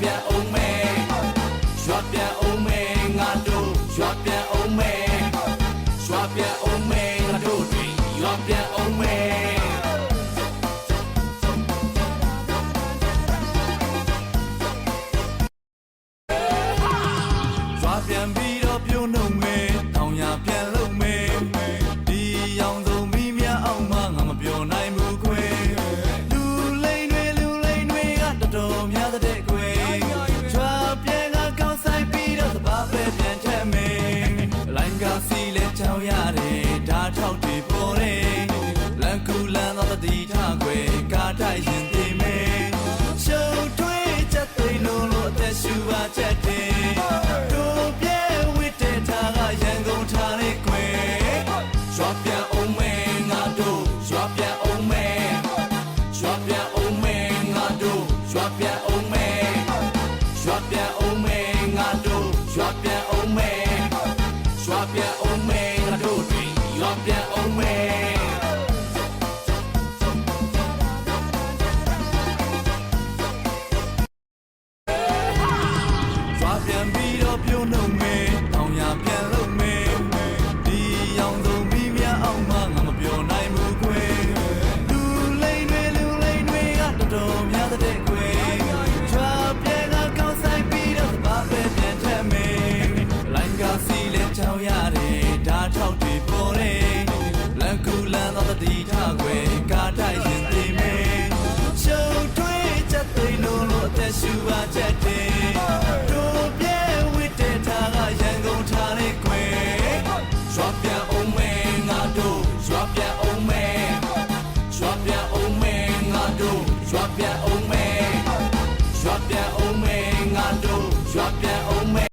ပြန်အောင်မဲရွာပြန်အောင်မဲငါတို့ရွာပြန်အောင်မဲရွာပြန်အောင်မဲငါတို့တွေရွာပြန်အောင်မဲ ကစီလဲချောင်းရတယ်ဓာတ်ထောက်တွေပေါ်တယ်လန်ကူလန်တော့တတိထားခွေကားတိုက်ရင်သိမယ်ရှုပ်ထွေးချက်သိမ်းလို့လို့အသက်ရှူပါချက်တယ်တို့ပြဲဝစ်တဲ့ထားကရန်ကုန်ထားလေခွေရွာပြန်အောင်မယ်ငါတို့ရွာပြန်အောင်မယ်ရွာပြန်အောင်မယ်ငါတို့ရွာပြန်အောင်မယ်ရွာပြန်အောင်မယ်ငါတို့ရွာပြန် ပြန်ပြီးတော့ပြုံးနှုံမ Bíblia ou merda.